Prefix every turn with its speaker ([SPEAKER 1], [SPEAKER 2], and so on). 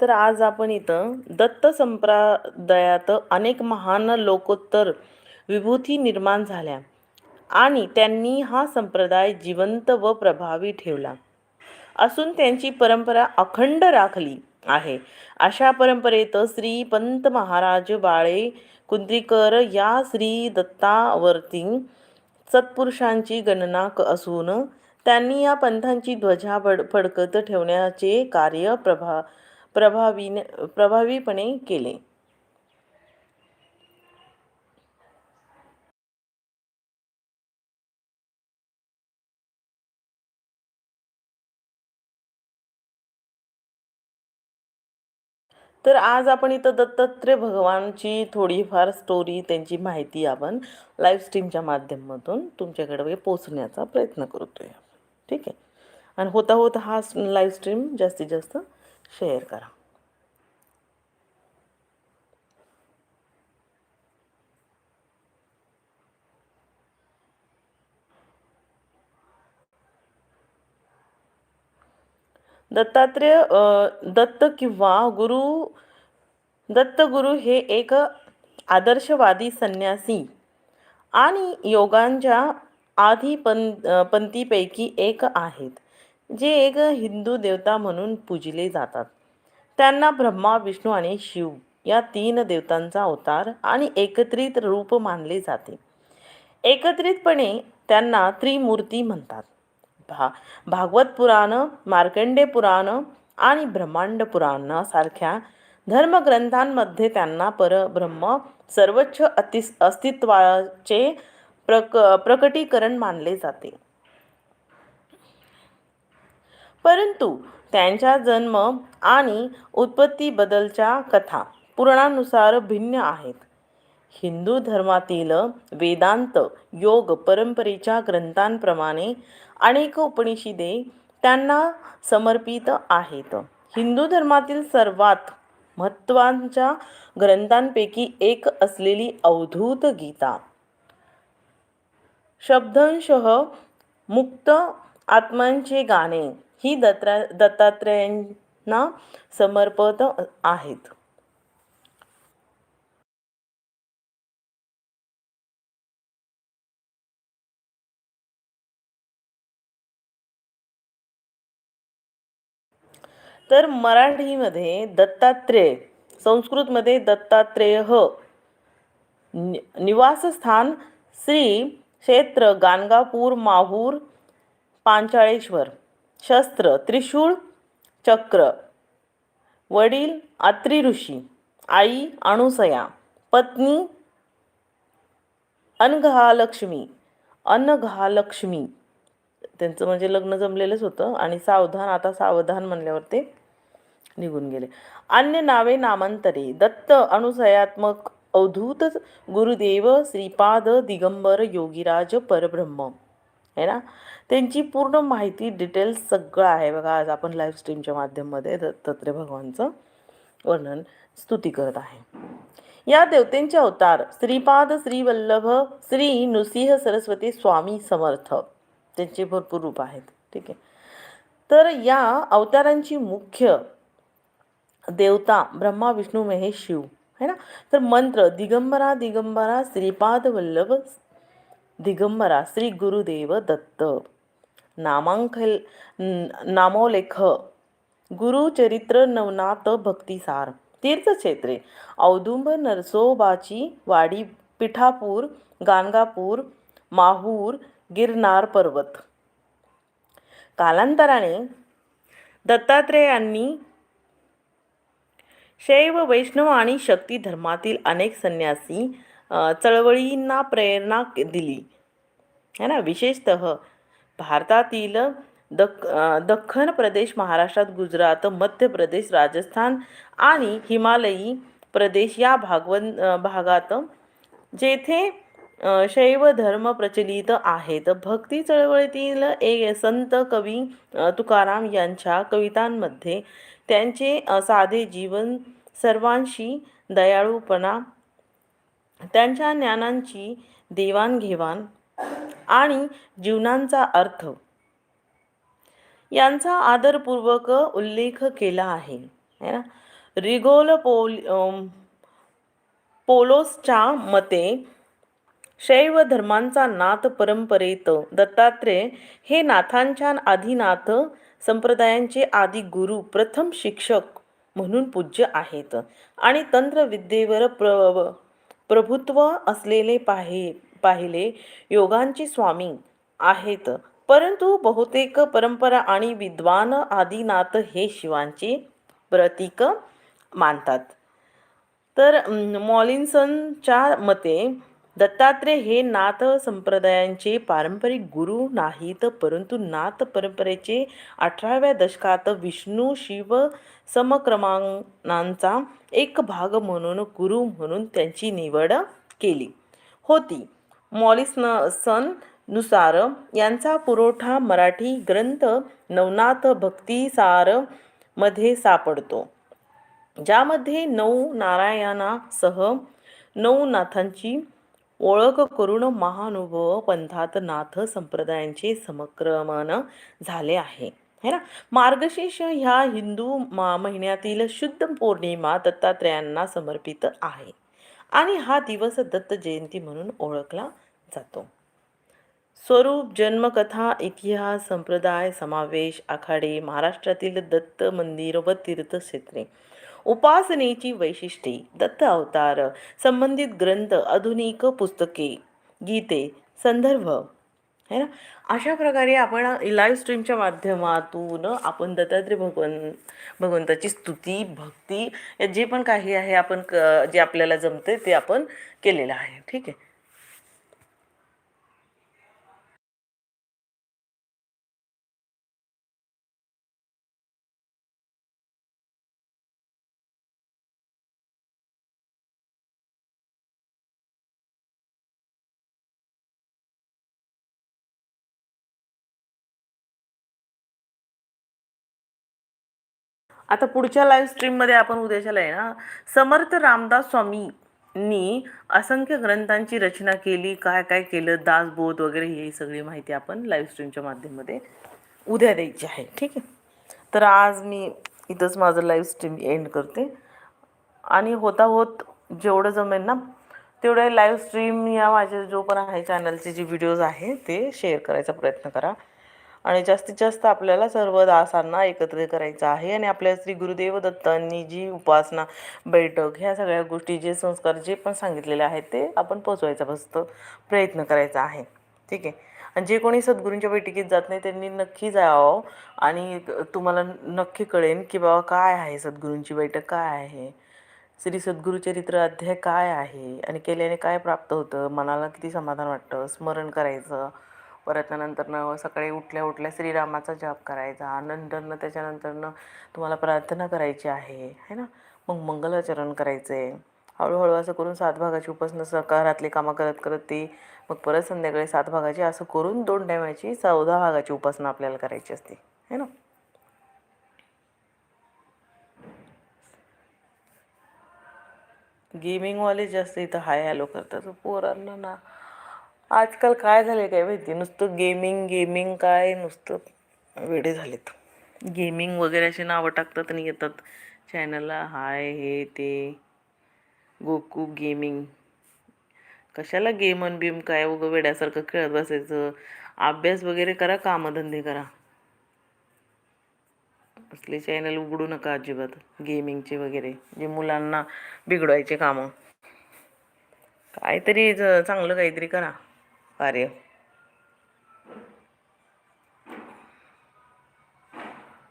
[SPEAKER 1] तर आज आपण इथं दत्त संप्रदायात अनेक महान लोकोत्तर विभूती निर्माण झाल्या आणि त्यांनी हा संप्रदाय जिवंत व प्रभावी ठेवला. असून त्यांची परंपरा अखंड राखली आहे. अशा परंपरेत श्री पंत महाराज बाळे कुंद्रीकर या श्री दत्तावरती सत्पुरुषांची गणना क असून त्यांनी या पंथांची ध्वजा फड फडकत ठेवण्याचे कार्य प्रभा प्रभावीने प्रभावीपणे केले. तर आज आपण इथं दत्तात्रय भगवानची थोडीफार स्टोरी त्यांची माहिती आपण लाईव्ह स्ट्रीमच्या माध्यमातून तुमच्याकडे पोचण्याचा प्रयत्न करतोय ठीक आहे? आणि होता होता हा लाईव्ह स्ट्रीम जास्तीत जास्त शेअर करा. दत्तात्रेय दत्त किंवा गुरु दत्तगुरु हे एक आदर्शवादी संन्यासी आणि योगांच्या आधी पं पंथीपैकी एक आहेत. जे एक हिंदू देवता म्हणून पूजले जातात. त्यांना ब्रह्मा विष्णू आणि शिव या तीन देवतांचा अवतार आणि एकत्रित रूप मानले जाते. एकत्रितपणे त्यांना त्रिमूर्ती म्हणतात. भा भागवत पुराण मार्कंडे पुराण आणि ब्रह्मांड पुराणासारख्या धर्मग्रंथांमध्ये त्यांना परब्रह्म सर्वोच्च अति अस्तित्वाचे प्रक प्रकटीकरण मानले जाते. परंतु त्यांच्या जन्म आणि उत्पत्तीबद्दलच्या कथा पुराणानुसार भिन्न आहेत. हिंदू धर्मातील वेदांत योग परंपरेच्या ग्रंथांप्रमाणे अनेक उपनिषदे त्यांना समर्पित आहेत. हिंदू धर्मातील सर्वात महत्त्वांच्या ग्रंथांपैकी एक असलेली अवधूत गीता. शब्दंशः मुक्त आत्म्यांचे गाणे ही दत्रा दत्तात्रेयांना समर्पित आहेत. तर मराठीमध्ये दत्तात्रेय संस्कृतमध्ये दत्तात्रेय नि निवासस्थान श्री क्षेत्र गाणगापूर माहूर पांचाळेश्वर. शस्त्र त्रिशूळ चक्र वडील अत्री ऋषी आई अणुसया पत्नी अनघालक्ष्मी अनघालक्ष्मी. त्यांचं म्हणजे लग्न जमलेलंच होतं आणि सावधान आता सावधान म्हणल्यावर ते निघून गेले. अन्य नावे नामांतरे. दत्त अनुसयात्मक अवधूत गुरुदेव श्रीपाद दिगंबर योगीराज परब्रह्म. है ना? त्यांची पूर्ण माहिती डिटेल्स सगळं आहे बघा. आज आपण लाईव्ह स्ट्रीमच्या माध्यमामध्ये दत्तात्रय भगवानचं वर्णन स्तुती करत आहे. या देवतेंचे अवतार श्रीपाद श्रीवल्लभ श्री नृसिंह सरस्वती स्वामी समर्थ. त्यांचे भरपूर रूप आहेत. ठीक आहे. तर या अवतारांची मुख्य देवता ब्रह्मा विष्णू महेश शिव है ना? तर मंत्र दिगंबरा दिगंबरा श्रीपाद वल्लभ दिगंबरा श्री गुरुदेव दत्त. नामांकल नामोलेख गुरुचरित्र नवनाथ भक्तिसार. तीर्थक्षेत्रे औदुंब नरसोबाची वाडी पिठापूर गाणगापूर माहूर गिरनार पर्वत. कालांतराने दत्तात्रेयांनी शैव वैष्णव आणि शक्ती धर्मातील अनेक संन्यासी चळवळींना प्रेरणा दिली. है ना? विशेषतः भारतातील दख दख्खन प्रदेश महाराष्ट्रात गुजरात मध्य प्रदेश राजस्थान आणि हिमालयी प्रदेश या भागवन भागात जेथे शैव धर्म प्रचलित आहेत. भक्ती चळवळीतील एक संत कवी तुकाराम यांच्या कवितांमध्ये त्यांचे साधे जीवन सर्वांशी दयाळूपणा त्यांच्या ज्ञानांची देवाणघेवाण आणि जीवनांचा अर्थ. यांचा आदरपूर्वक उल्लेख केला आहे. है ना? रिगोल पोल पोलोसच्या मते शैव धर्मांचा नाथ परंपरेत दत्तात्रेय हे नाथांच्या आदिनाथ संप्रदायांचे आदी गुरु प्रथम शिक्षक म्हणून पूज्य आहेत. आणि तंत्रविद्येवर प्र प्रभुत्व असलेले पाहि पाहिले योगांचे स्वामी आहेत. परंतु बहुतेक परंपरा आणि विद्वान आदिनाथ हे शिवांचे प्रतीक मानतात. तर मॉलिन्सनच्या मते दत्तात्रेय हे नाथ संप्रदायांचे पारंपरिक गुरु नाहीत परंतु नाथ परंपरेचे अठराव्या दशकात विष्णू शिव समक्रमांनांचा एक भाग म्हणून गुरु म्हणून त्यांची निवड केली होती. मॉलिसननुसार यांचा पुरवठा मराठी ग्रंथ नवनाथ भक्तिसारमध्ये सापडतो ज्यामध्ये नऊ नारायणासह नऊ नाथांची ओळख करून महानुभव पंथात नाथ संप्रदायांचे समक्रमण झाले आहे. है ना? मार्गशीर्ष ह्या हिंदू महिन्यातील शुद्ध पौर्णिमा दत्तात्रेयांना समर्पित आहे आणि हा दिवस दत्त जयंती म्हणून ओळखला जातो. स्वरूप जन्मकथा इतिहास संप्रदाय समावेश आखाडे महाराष्ट्रातील दत्त मंदिर व तीर्थक्षेत्रे उपासनेची वैशिष्ट्ये दत्त अवतार संबंधित ग्रंथ आधुनिक पुस्तके गीते संदर्भ. है ना? अशा प्रकारे आपण लाईव्ह स्ट्रीमच्या माध्यमातून आपण दत्तात्रय भगवन भगवंताची स्तुती भक्ती या जे पण काही आहे आपण क जे आपल्याला जमते ते आपण केलेलं आहे. ठीक आहे? आता पुढच्या लाईव्ह स्ट्रीममध्ये आपण उद्याच्याला आहे ना समर्थ रामदास स्वामींनी असंख्य ग्रंथांची रचना केली काय काय केलं दासबोध वगैरे ही सगळी माहिती आपण लाईव्ह स्ट्रीमच्या माध्यमामध्ये उद्या द्यायची आहे. ठीक आहे? तर आज मी इथंच माझं लाईव्ह स्ट्रीम एंड करते. आणि होता होत जेवढं जमेल ना तेवढे लाईव्ह स्ट्रीम या माझे जो पण आहे चॅनलचे जे व्हिडिओज आहे ते शेअर करायचा प्रयत्न करा. आणि जास्तीत जास्त आपल्याला सर्व दासांना एकत्र करायचं आहे. आणि आपल्या श्री गुरुदेव दत्तांनी जी उपासना बैठक ह्या सगळ्या गोष्टी जे संस्कार जे पण सांगितलेले आहेत ते आपण पोचवायचा फक्त प्रयत्न करायचा आहे. ठीक आहे? आणि जे कोणी सद्गुरूंच्या बैठकीत जात नाही त्यांनी नक्की जावं आणि तुम्हाला नक्की कळेन की बाबा काय आहे सद्गुरूंची बैठक काय आहे? श्री सद्गुरुचरित्र अध्याय काय आहे? आणि केल्याने काय प्राप्त होतं? मनाला किती समाधान वाटतं? स्मरण करायचं? परत नंतरनं सकाळी उठल्या उठल्या श्रीरामाचा जाप करायचा. नंतरनं त्याच्यानंतरनं तुम्हाला प्रार्थना करायची आहे है ना? मग मंगलाचरण करायचं आहे हळूहळू असं करून सात भागाची उपासना सकारातली कामं करत करत ती मग परत संध्याकाळी सात भागाची असं करून दोन टायमाची चौदा भागाची उपासना आपल्याला करायची असते है ना? गेमिंगवाले जास्त इथं हाय हॅलो करतात. पोरांना ना आजकाल काय झालं काय माहिती? नुसतं गेमिंग गेमिंग काय नुसतं वेडे झालेत. गेमिंग वगैरे अशी नावं टाकतात आणि येतात. चॅनलला हाय हे ते. गोकू गेमिंग कशाला गेम अन बिम काय उगं वेड्यासारखं खेळत बसायचं? अभ्यास वगैरे करा कामधंदे करा. असले चॅनल उघडू नका अजिबात गेमिंगचे वगैरे जे मुलांना बिघडवायचे कामं. काहीतरी चांगलं काहीतरी करा. कार्य